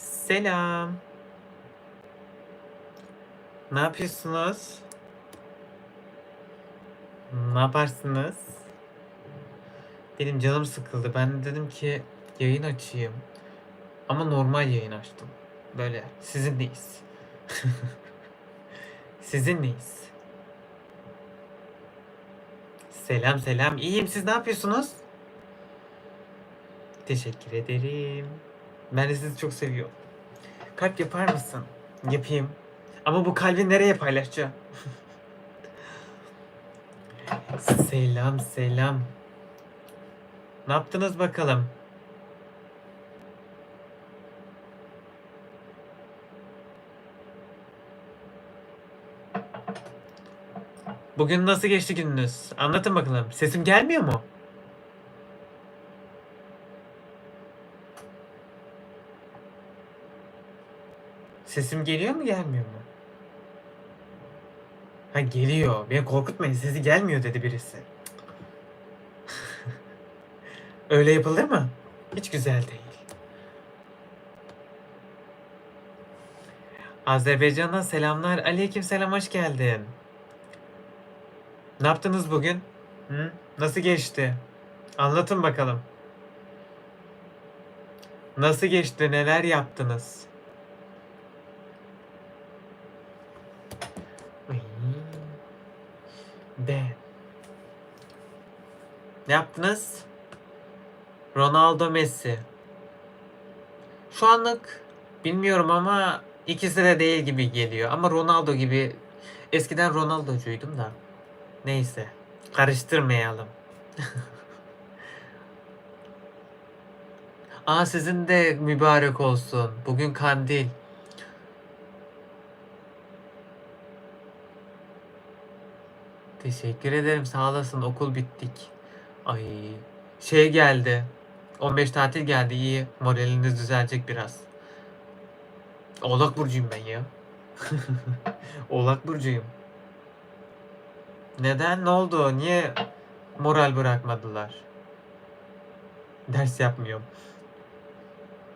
Selam. Ne yapıyorsunuz? Ne yaparsınız? Benim canım sıkıldı. Ben de dedim ki yayın açayım. Ama normal yayın açtım. Böyle sizinleyiz. Sizinleyiz. Selam selam. İyiyim. Siz ne yapıyorsunuz? Teşekkür ederim. Ben de sizi çok seviyorum. Kalp yapar mısın? Yapayım. Ama bu kalbi nereye paylaşacağım? selam selam. Ne yaptınız bakalım? Bugün nasıl geçti gününüz? Anlatın bakalım. Sesim gelmiyor mu? Sesim geliyor mu gelmiyor mu? Ha geliyor. Beni korkutmayın. Sesi gelmiyor dedi birisi. Öyle yapılır mı? Hiç güzel değil. Azerbaycan'dan selamlar. Aleyküm selam hoş geldin. Ne yaptınız bugün? Hı? Nasıl geçti? Anlatın bakalım. Nasıl geçti? Neler yaptınız? Ay. De. Ne yaptınız? Ronaldo Messi. Şu anlık bilmiyorum ama ikisi de değil gibi geliyor. Ama Ronaldo gibi eskiden Ronaldo'cuydum da. Neyse. Karıştırmayalım. Aa sizin de mübarek olsun. Bugün kandil. Teşekkür ederim. Sağ olasın. Okul bittik. Ay şey geldi. 15 tatil geldi. iyi. Moraliniz düzelecek biraz. Oğlak burcuyum ben ya. Oğlak burcuyum. Neden? Ne oldu? Niye moral bırakmadılar? Ders yapmıyorum.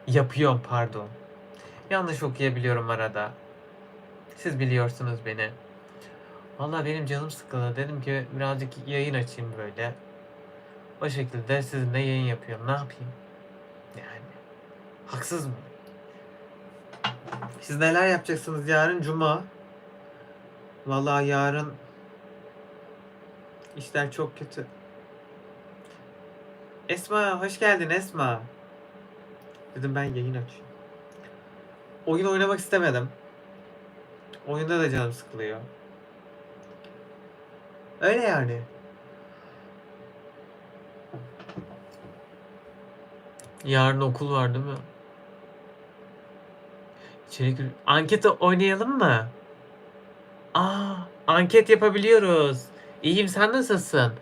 Yapıyorum pardon. Yanlış okuyabiliyorum arada. Siz biliyorsunuz beni. Valla benim canım sıkıldı. Dedim ki birazcık yayın açayım böyle. O şekilde sizinle yayın yapıyorum. Ne yapayım? Yani. Haksız mı? Siz neler yapacaksınız yarın cuma? Vallahi yarın işler çok kötü. Esma hoş geldin Esma. Dedim ben yayın açayım. Oyun oynamak istemedim. Oyunda da canım sıkılıyor. Öyle yani. Yarın okul var değil mi? İçerik anketi oynayalım mı? Aa, anket yapabiliyoruz. İyiyim sen nasılsın?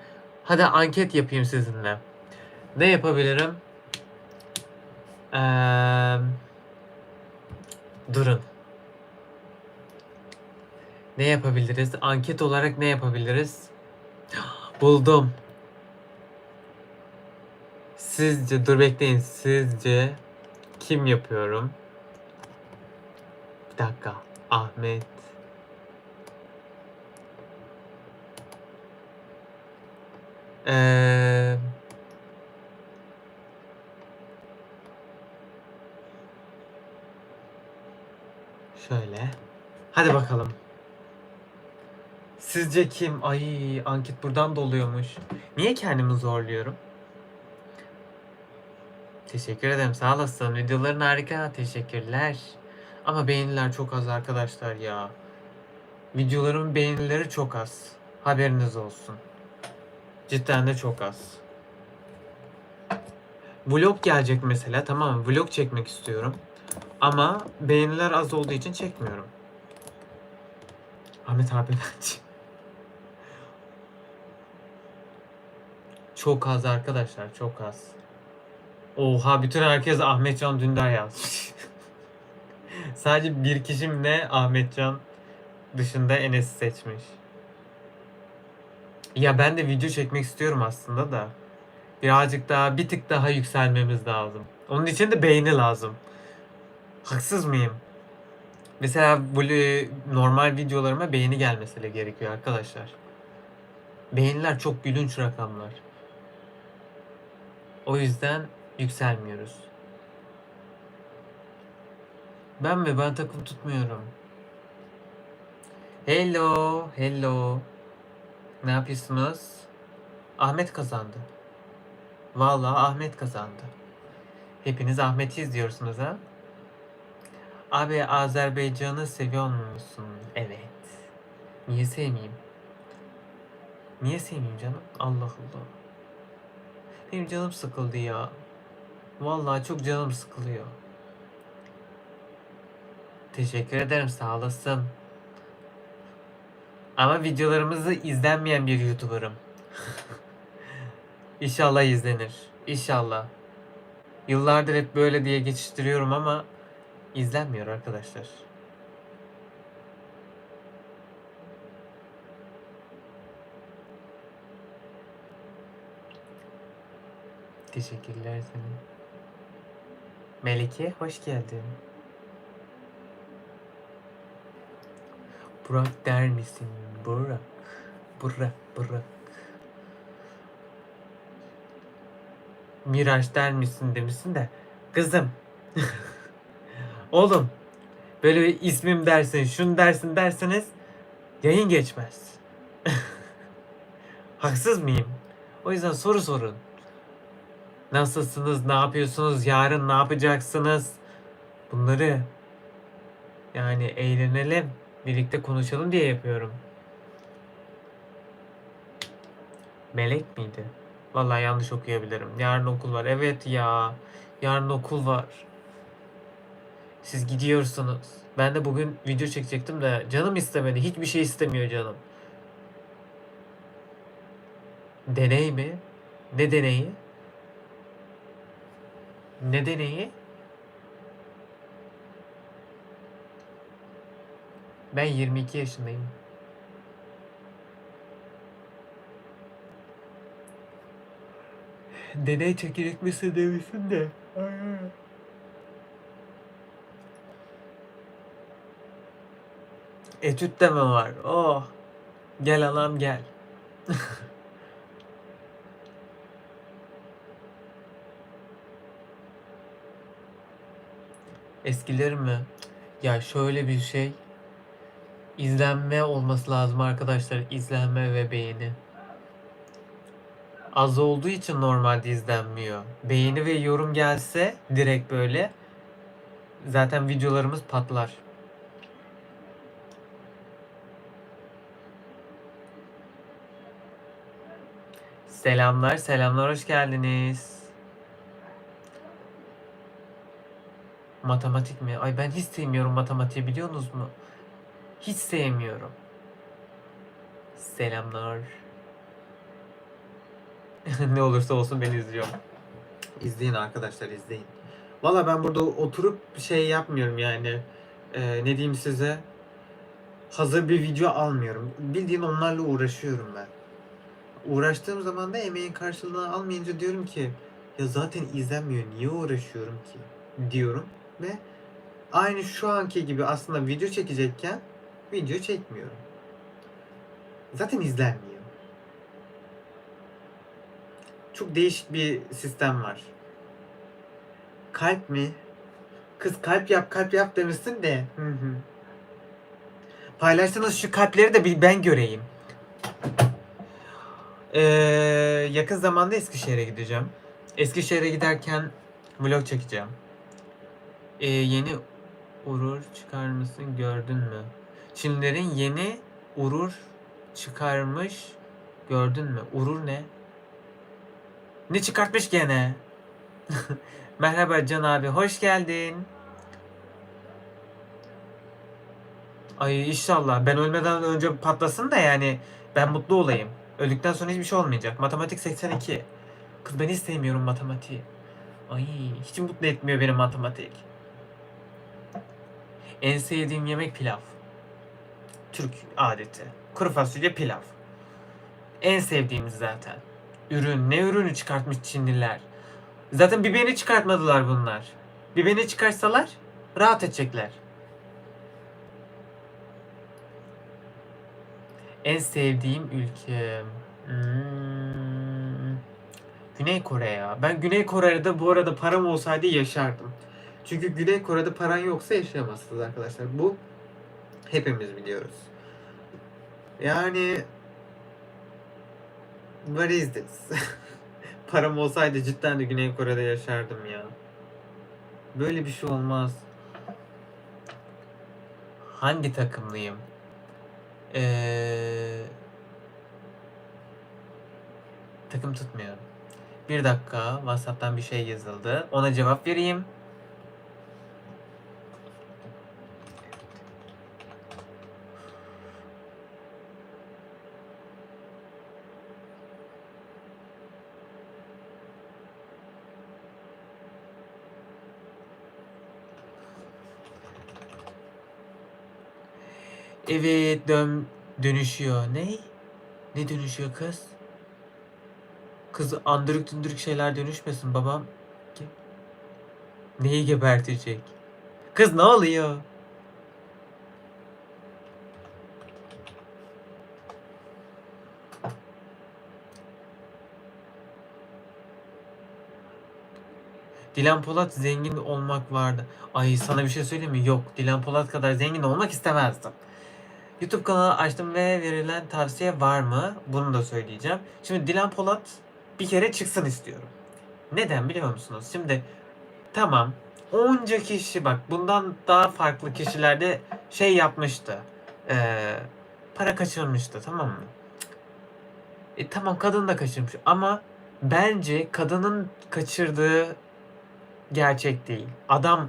Hadi anket yapayım sizinle. Ne yapabilirim? Eee, durun. Ne yapabiliriz? Anket olarak ne yapabiliriz? Buldum. Sizce, dur bekleyin. Sizce kim yapıyorum? Bir dakika. Ahmet. Eee... Şöyle. Hadi bakalım. Sizce kim? Ay anket buradan doluyormuş. Niye kendimi zorluyorum? Teşekkür ederim sağ olasın. Videoların harika. Teşekkürler. Ama beğeniler çok az arkadaşlar ya. Videolarımın beğenileri çok az. Haberiniz olsun. Cidden de çok az. Vlog gelecek mesela tamam mı? Vlog çekmek istiyorum. Ama beğeniler az olduğu için çekmiyorum. Ahmet abi bence. Çok az arkadaşlar çok az. Oha bütün herkes Ahmetcan Dündar yazmış. Sadece bir kişi mi ne Ahmetcan dışında Enes'i seçmiş. Ya ben de video çekmek istiyorum aslında da. Birazcık daha bir tık daha yükselmemiz lazım. Onun için de beğeni lazım. Haksız mıyım? Mesela böyle normal videolarıma beğeni gelmesi gerekiyor arkadaşlar. Beğeniler çok gülünç rakamlar. O yüzden yükselmiyoruz. Ben mi? Ben takım tutmuyorum. Hello, hello. Ne yapıyorsunuz? Ahmet kazandı. Vallahi Ahmet kazandı. Hepiniz Ahmet'i izliyorsunuz ha? Abi Azerbaycan'ı seviyor musun? Evet. Niye sevmeyeyim? Niye sevmeyeyim canım? Allah Allah. Benim canım sıkıldı ya. Vallahi çok canım sıkılıyor. Teşekkür ederim sağ olasın. Ama videolarımızı izlenmeyen bir YouTuber'ım. İnşallah izlenir. İnşallah. Yıllardır hep böyle diye geçiştiriyorum ama izlenmiyor arkadaşlar. Teşekkürler sana. Melike hoş geldin. Burak der misin? Burak. Burak, Burak. Miraç der misin demişsin de. Kızım. Oğlum. Böyle bir ismim dersin, şunu dersin derseniz yayın geçmez. Haksız mıyım? O yüzden soru sorun. Nasılsınız? Ne yapıyorsunuz? Yarın ne yapacaksınız? Bunları yani eğlenelim, birlikte konuşalım diye yapıyorum. Melek miydi? Vallahi yanlış okuyabilirim. Yarın okul var. Evet ya. Yarın okul var. Siz gidiyorsunuz. Ben de bugün video çekecektim de canım istemedi. Hiçbir şey istemiyor canım. Deney mi? Ne deneyi? Ne deneyi? Ben 22 yaşındayım. Deney çekirdek misin demişsin de. Etüt de mi var? Oh. Gel anam gel. Eskiler mi? Ya şöyle bir şey. İzlenme olması lazım arkadaşlar. İzlenme ve beğeni. Az olduğu için normalde izlenmiyor. Beğeni ve yorum gelse direkt böyle zaten videolarımız patlar. Selamlar, selamlar, hoş geldiniz. Matematik mi? Ay ben hiç sevmiyorum matematiği biliyorsunuz mu? Hiç sevmiyorum. Selamlar. ne olursa olsun beni izliyor. İzleyin arkadaşlar izleyin. Valla ben burada oturup şey yapmıyorum yani. Ee, ne diyeyim size? Hazır bir video almıyorum. Bildiğin onlarla uğraşıyorum ben. Uğraştığım zaman da emeğin karşılığını almayınca diyorum ki ya zaten izlenmiyor niye uğraşıyorum ki diyorum ve aynı şu anki gibi aslında video çekecekken video çekmiyorum. Zaten izlenmiyor. Çok değişik bir sistem var. Kalp mi? Kız kalp yap kalp yap demişsin de. Paylaştığınız şu kalpleri de bir ben göreyim. Ee, yakın zamanda Eskişehir'e gideceğim. Eskişehir'e giderken vlog çekeceğim. Ee, yeni urur çıkar mısın gördün mü? Çinlerin yeni urur çıkarmış gördün mü? Urur ne? Ne çıkartmış gene? Merhaba Can abi hoş geldin. Ay inşallah ben ölmeden önce patlasın da yani ben mutlu olayım. Öldükten sonra hiçbir şey olmayacak. Matematik 82. Kız ben hiç sevmiyorum matematiği. Ay hiç mutlu etmiyor benim matematik. En sevdiğim yemek pilav. Türk adeti. Kuru fasulye pilav. En sevdiğimiz zaten. Ürün. Ne ürünü çıkartmış Çinliler? Zaten biberini çıkartmadılar bunlar. Biberini çıkarsalar Rahat edecekler. En sevdiğim ülke. Hmm, Güney Kore ya. Ben Güney Kore'de bu arada param olsaydı yaşardım. Çünkü Güney Kore'de paran yoksa yaşayamazsınız arkadaşlar. Bu hepimiz biliyoruz. Yani What is this? Param olsaydı cidden de Güney Kore'de yaşardım ya. Böyle bir şey olmaz. Hangi takımlıyım? Ee, takım tutmuyorum. Bir dakika. WhatsApp'tan bir şey yazıldı. Ona cevap vereyim. Evet dön dönüşüyor. Ne? Ne dönüşüyor kız? Kız andırık tündürük şeyler dönüşmesin babam. Neyi gebertecek? Kız ne oluyor? Dilan Polat zengin olmak vardı. Ay sana bir şey söyleyeyim mi? Yok. Dilan Polat kadar zengin olmak istemezdim. YouTube kanalı açtım ve verilen tavsiye var mı? Bunu da söyleyeceğim. Şimdi Dilan Polat bir kere çıksın istiyorum. Neden biliyor musunuz? Şimdi tamam onca kişi bak bundan daha farklı kişilerde şey yapmıştı. Ee, para kaçırmıştı tamam mı? E, tamam kadın da kaçırmış ama bence kadının kaçırdığı gerçek değil. Adam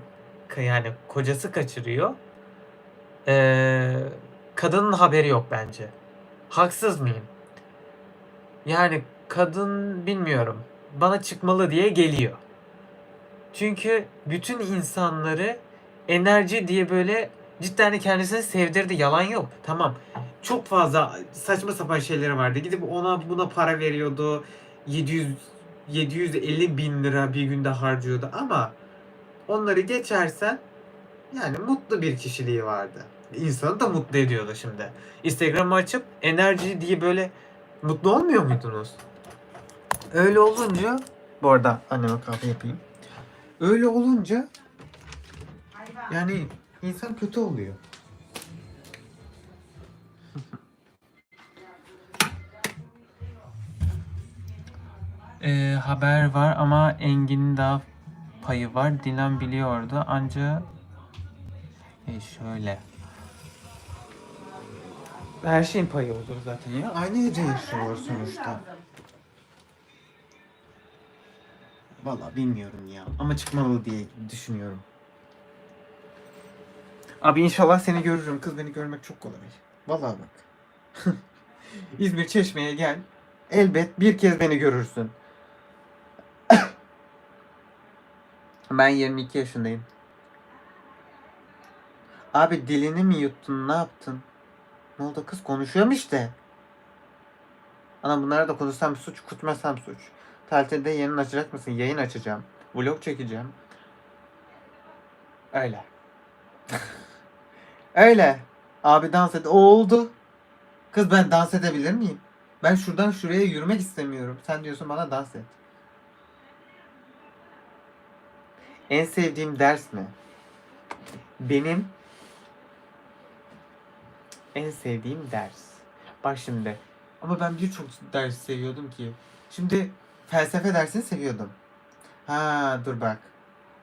yani kocası kaçırıyor. Ee, kadının haberi yok bence. Haksız mıyım? Yani kadın bilmiyorum. Bana çıkmalı diye geliyor. Çünkü bütün insanları enerji diye böyle cidden de kendisini sevdirdi. Yalan yok. Tamam. Çok fazla saçma sapan şeyleri vardı. Gidip ona buna para veriyordu. 700 750 bin lira bir günde harcıyordu ama onları geçersen yani mutlu bir kişiliği vardı. İnsanı da mutlu ediyordu şimdi. Instagram'ı açıp enerji diye böyle mutlu olmuyor muydunuz? Öyle olunca bu arada anneme kahve yapayım. Öyle olunca yani insan kötü oluyor. Ee, haber var ama Engin'in daha payı var. Dilan biliyordu ancak e şöyle. Her şeyin payı olur zaten ya. Aynı evde yaşıyor sonuçta. Vallahi bilmiyorum ya. Ama çıkmalı diye düşünüyorum. Abi inşallah seni görürüm. Kız beni görmek çok kolay. Vallahi bak. İzmir Çeşme'ye gel. Elbet bir kez beni görürsün. ben 22 yaşındayım. Abi dilini mi yuttun? Ne yaptın? Ne oldu kız? Konuşuyorum işte. Ana bunlara da konuşsam suç, kutmasam suç. Tatilde yayın açacak mısın? Yayın açacağım. Vlog çekeceğim. Öyle. Öyle. Abi dans et. O oldu. Kız ben dans edebilir miyim? Ben şuradan şuraya yürümek istemiyorum. Sen diyorsun bana dans et. En sevdiğim ders mi? Benim en sevdiğim ders. Bak şimdi. Ama ben birçok ders seviyordum ki. Şimdi felsefe dersini seviyordum. Ha dur bak.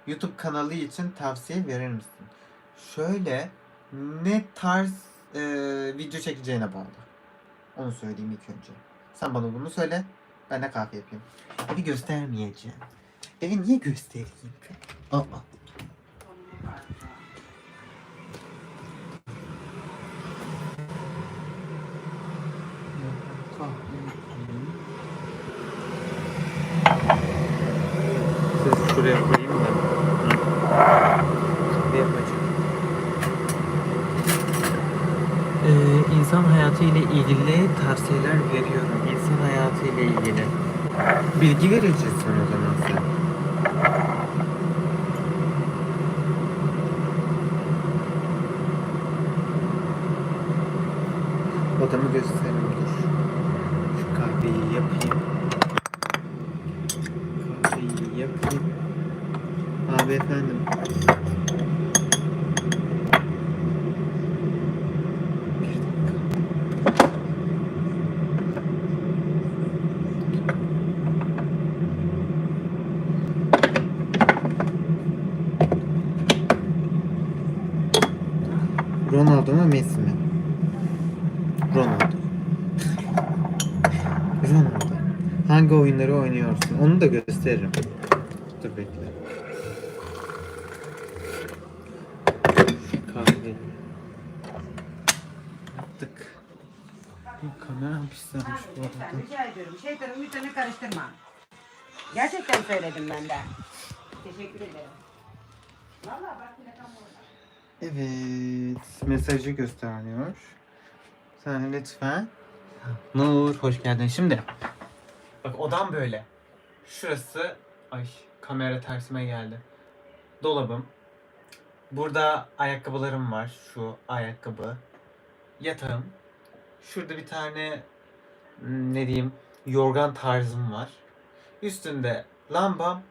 YouTube kanalı için tavsiye verir misin? Şöyle ne tarz e, video çekeceğine bağlı. Onu söyleyeyim ilk önce. Sen bana bunu söyle. Ben de kahve yapayım. Evi göstermeyeceğim. Evi niye göstereyim? Aa. hayatı ile ilgili tavsiyeler veriyorum. İnsan hayatı ile ilgili. Bilgi vereceksin o zaman sen. Odamı göster. Onu da gösteririm. Dur bekle. Kahve. Yaptık. Bir kamera pislenmiş bu arada. Rica ediyorum. Şeytanı mütanı karıştırma. Gerçekten söyledim ben de. Teşekkür ederim. Vallahi bak plakam orada. Evet. Mesajı gösteriyor. Sen lütfen. Nur hoş geldin. Şimdi bak odam böyle. Şurası ay kamera tersime geldi. Dolabım. Burada ayakkabılarım var. Şu ayakkabı. Yatağım. Şurada bir tane hmm, ne diyeyim yorgan tarzım var. Üstünde lambam.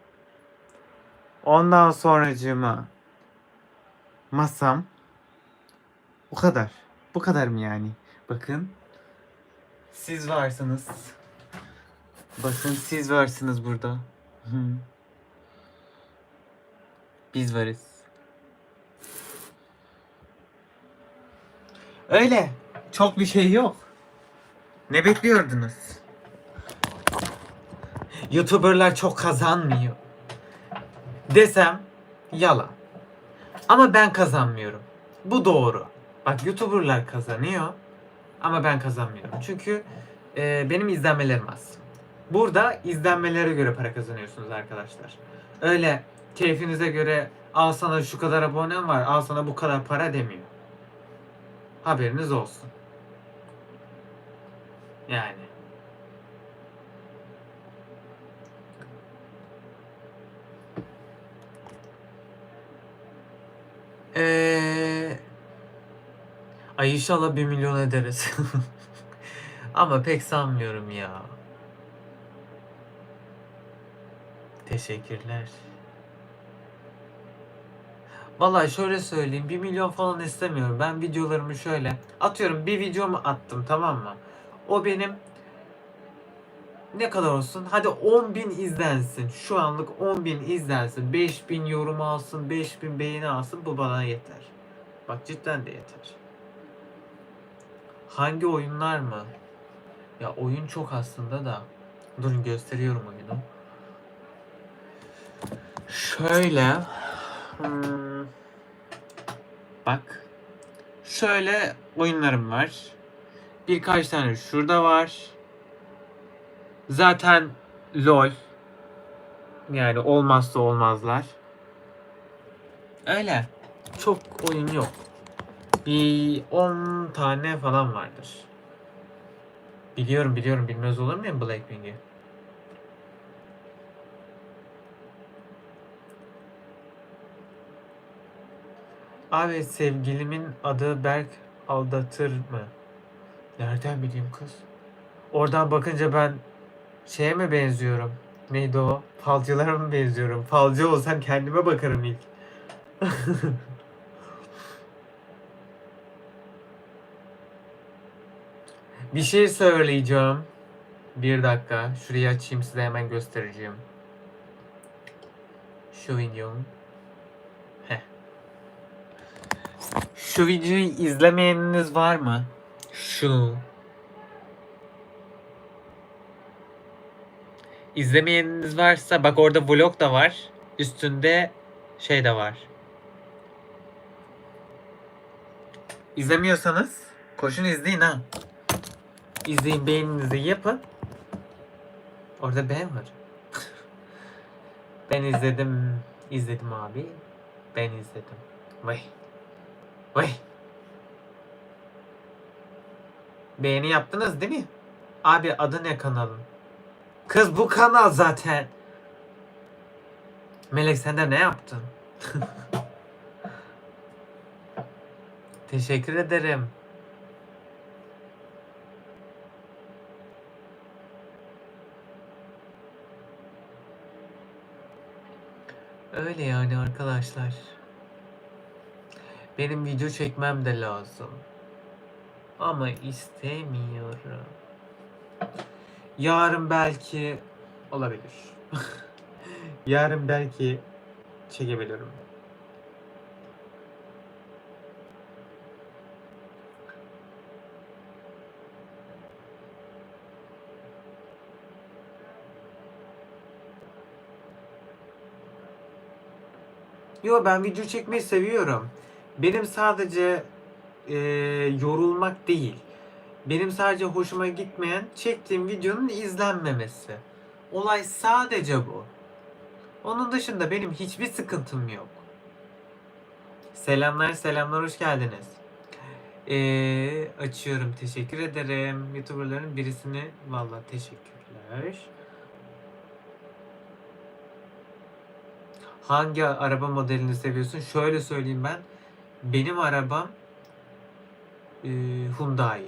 Ondan sonracığıma masam. O kadar. Bu kadar mı yani? Bakın. Siz varsınız. Bakın siz varsınız burada. Biz varız. Öyle. Çok bir şey yok. Ne bekliyordunuz? YouTuber'lar çok kazanmıyor. Desem yalan. Ama ben kazanmıyorum. Bu doğru. Bak YouTuber'lar kazanıyor ama ben kazanmıyorum. Çünkü e, benim izlenmelerim az. Burada izlenmelere göre para kazanıyorsunuz arkadaşlar. Öyle keyfinize göre al sana şu kadar abonem var, al sana bu kadar para demiyor. Haberiniz olsun. Yani. Eee... Ay inşallah 1 milyon ederiz. Ama pek sanmıyorum ya. Teşekkürler. Vallahi şöyle söyleyeyim 1 milyon falan istemiyorum. Ben videolarımı şöyle atıyorum bir videomu attım tamam mı? O benim ne kadar olsun? Hadi 10 bin izlensin. Şu anlık 10 bin izlensin. 5 bin yorum alsın. 5 bin beğeni alsın. Bu bana yeter. Bak cidden de yeter. Hangi oyunlar mı? Ya oyun çok aslında da. Durun gösteriyorum oyunu. Şöyle. Hmm, bak. Şöyle oyunlarım var. Birkaç tane şurada var. Zaten LOL. Yani olmazsa olmazlar. Öyle. Çok oyun yok. Bir 10 tane falan vardır. Biliyorum biliyorum bilmez olur muyum Blackpink'i? Abi sevgilimin adı Berk aldatır mı? Nereden bileyim kız? Oradan bakınca ben şeye mi benziyorum? Neydi o? Falcılara mı benziyorum? Falcı olsam kendime bakarım ilk. Bir şey söyleyeceğim. Bir dakika. Şurayı açayım size hemen göstereceğim. Şu videom. Şu videoyu izlemeyeniniz var mı? Şu. İzlemeyeniniz varsa bak orada vlog da var. Üstünde şey de var. İzlemiyorsanız koşun izleyin ha. İzleyin beğeninizi yapın. Orada ben var. ben izledim. izledim abi. Ben izledim. Vay. Oy. Beğeni yaptınız değil mi? Abi adı ne kanalın? Kız bu kanal zaten. Melek sen de ne yaptın? Teşekkür ederim. Öyle yani arkadaşlar. Benim video çekmem de lazım. Ama istemiyorum. Yarın belki olabilir. Yarın belki çekebilirim. Yo ben video çekmeyi seviyorum. Benim sadece eee, yorulmak değil. Benim sadece hoşuma gitmeyen çektiğim videonun izlenmemesi. Olay sadece bu. Onun dışında benim hiçbir sıkıntım yok. Selamlar selamlar hoş geldiniz. Ee, açıyorum teşekkür ederim. Youtuberların birisini valla teşekkürler. Hangi araba modelini seviyorsun? Şöyle söyleyeyim ben. Benim arabam e, Hyundai.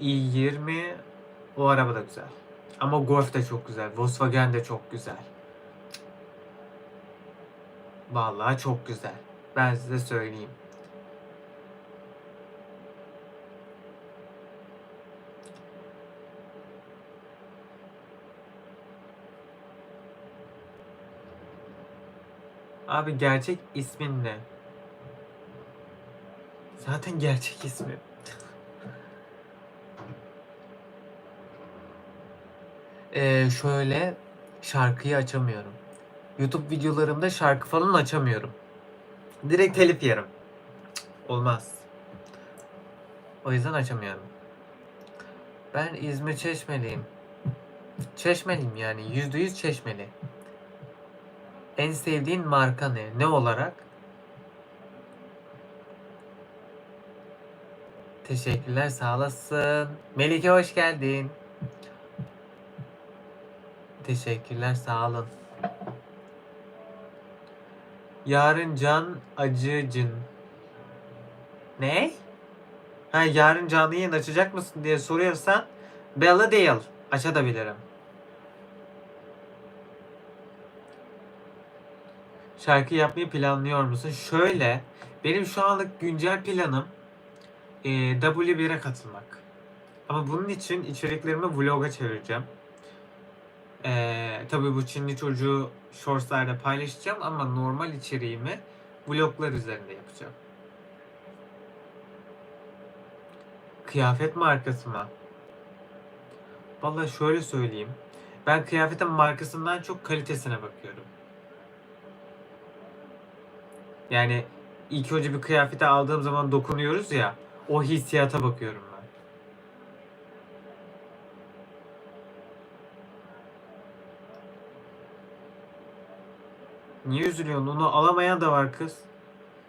i20 o araba da güzel. Ama Golf de çok güzel. Volkswagen de çok güzel. Vallahi çok güzel. Ben size söyleyeyim. Abi gerçek ismin ne? Zaten gerçek ismi. Ee, şöyle şarkıyı açamıyorum. YouTube videolarımda şarkı falan açamıyorum. Direkt telif yerim. Olmaz. O yüzden açamıyorum. Ben İzmir Çeşmeliyim. Çeşmeliyim yani. Yüzde yüz Çeşmeli. En sevdiğin marka ne? Ne olarak? Teşekkürler sağ olasın. Melike hoş geldin. Teşekkürler sağ olun. Yarın Can Acıcın. Ne? Ha yarın canlı yayın açacak mısın diye soruyorsan belli değil. Açabilirim. Şarkı yapmayı planlıyor musun? Şöyle, benim şu anlık güncel planım e, W1'e katılmak. Ama bunun için içeriklerimi vloga çevireceğim. E, tabii bu Çinli çocuğu shortslarda paylaşacağım ama normal içeriğimi vloglar üzerinde yapacağım. Kıyafet markası mı? Vallahi şöyle söyleyeyim. Ben kıyafetin markasından çok kalitesine bakıyorum. Yani ilk önce bir kıyafeti aldığım zaman dokunuyoruz ya. O hissiyata bakıyorum ben. Niye üzülüyorsun? Onu alamayan da var kız.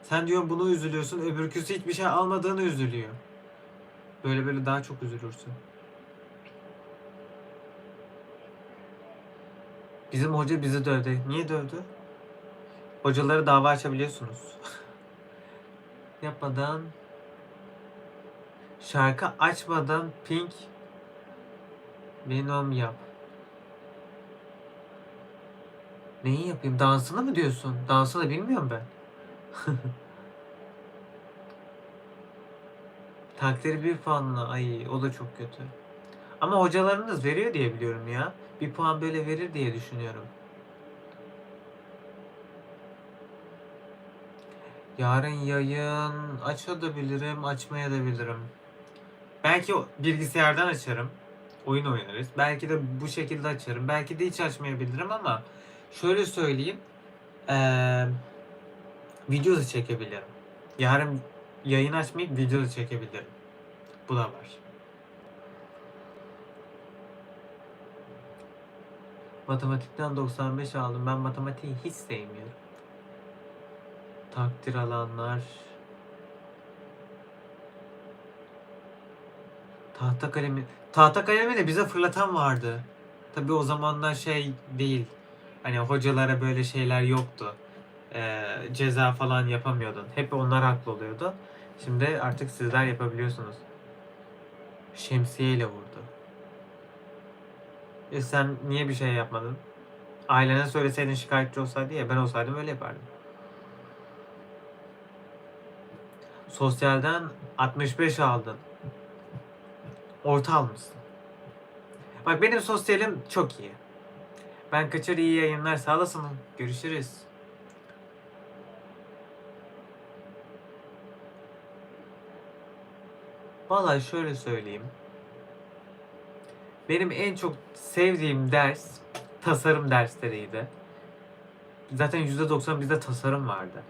Sen diyorsun bunu üzülüyorsun. Öbürküsü hiçbir şey almadığını üzülüyor. Böyle böyle daha çok üzülürsün. Bizim hoca bizi dövdü. Niye dövdü? Hocaları dava açabiliyorsunuz. Yapmadan şarkı açmadan Pink Venom yap. Neyi yapayım? Dansını mı diyorsun? Dansını bilmiyorum ben. Takdiri bir puanla. Ay o da çok kötü. Ama hocalarınız veriyor diye biliyorum ya. Bir puan böyle verir diye düşünüyorum. Yarın yayın açabilirim, açmaya da bilirim. Belki bilgisayardan açarım. Oyun oynarız. Belki de bu şekilde açarım. Belki de hiç açmayabilirim ama şöyle söyleyeyim. Eee video da çekebilirim. Yarın yayın açmayıp video da çekebilirim. Bu da var. Matematikten 95 aldım. Ben matematiği hiç sevmiyorum. Takdir alanlar. Tahta kalemi. Tahta kalemi de bize fırlatan vardı. Tabi o zamanlar şey değil. Hani hocalara böyle şeyler yoktu. Ee, ceza falan yapamıyordun. Hep onlar haklı oluyordu. Şimdi artık sizler yapabiliyorsunuz. Şemsiyeyle vurdu. E sen niye bir şey yapmadın? Ailene söyleseydin şikayetçi olsaydı ya ben olsaydım öyle yapardım. Sosyalden 65 aldın. Orta almışsın. Bak benim sosyalim çok iyi. Ben kaçar iyi yayınlar sağlasın. Görüşürüz. Vallahi şöyle söyleyeyim. Benim en çok sevdiğim ders tasarım dersleriydi. Zaten %90 bizde tasarım vardı.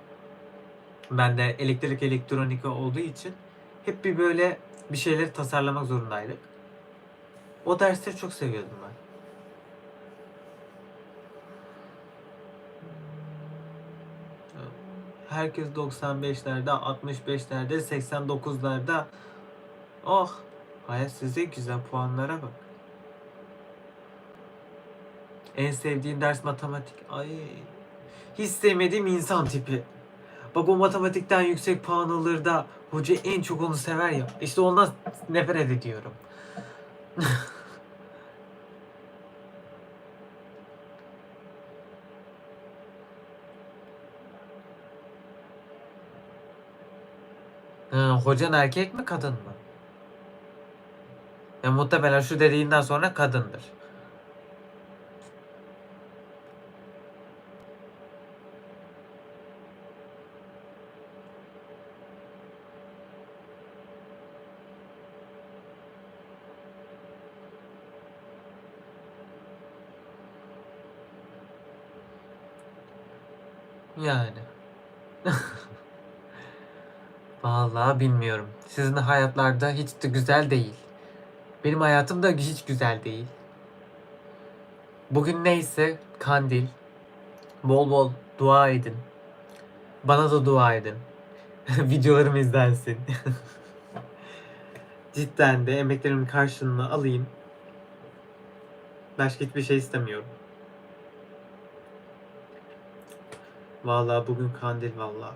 Ben de elektrik elektronik olduğu için hep bir böyle bir şeyleri tasarlamak zorundaydık. O dersleri çok seviyordum ben. Herkes 95'lerde, 65'lerde, 89'larda. Oh! Hayat size güzel puanlara bak. En sevdiğin ders matematik. Ay. Hiç sevmediğim insan tipi. Bak o matematikten yüksek puan alır da hoca en çok onu sever ya. İşte ondan nefret ediyorum. Ha, hocan erkek mi kadın mı? Ya muhtemelen şu dediğinden sonra kadındır. Yani. Vallahi bilmiyorum. Sizin hayatlarda hiç de güzel değil. Benim hayatım da hiç güzel değil. Bugün neyse kandil. Bol bol dua edin. Bana da dua edin. Videolarım izlensin. Cidden de emeklerimin karşılığını alayım. Başka hiçbir şey istemiyorum. Vallahi bugün kandil vallahi.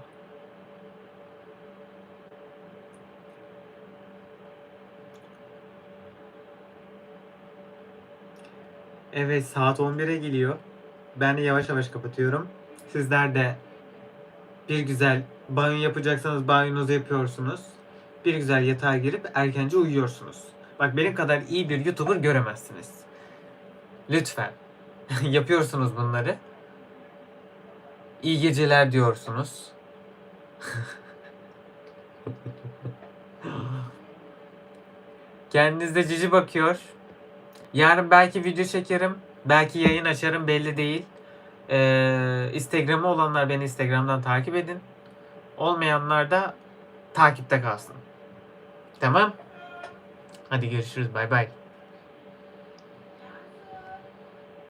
Evet saat 11'e geliyor. Ben de yavaş yavaş kapatıyorum. Sizler de bir güzel banyo yapacaksanız banyonuzu yapıyorsunuz. Bir güzel yatağa girip erkence uyuyorsunuz. Bak benim kadar iyi bir YouTuber göremezsiniz. Lütfen. Yapıyorsunuz bunları. İyi geceler diyorsunuz. Kendinize cici bakıyor. Yarın belki video çekerim. Belki yayın açarım belli değil. Ee, Instagram'ı olanlar beni Instagram'dan takip edin. Olmayanlar da takipte kalsın. Tamam. Hadi görüşürüz. Bay bay.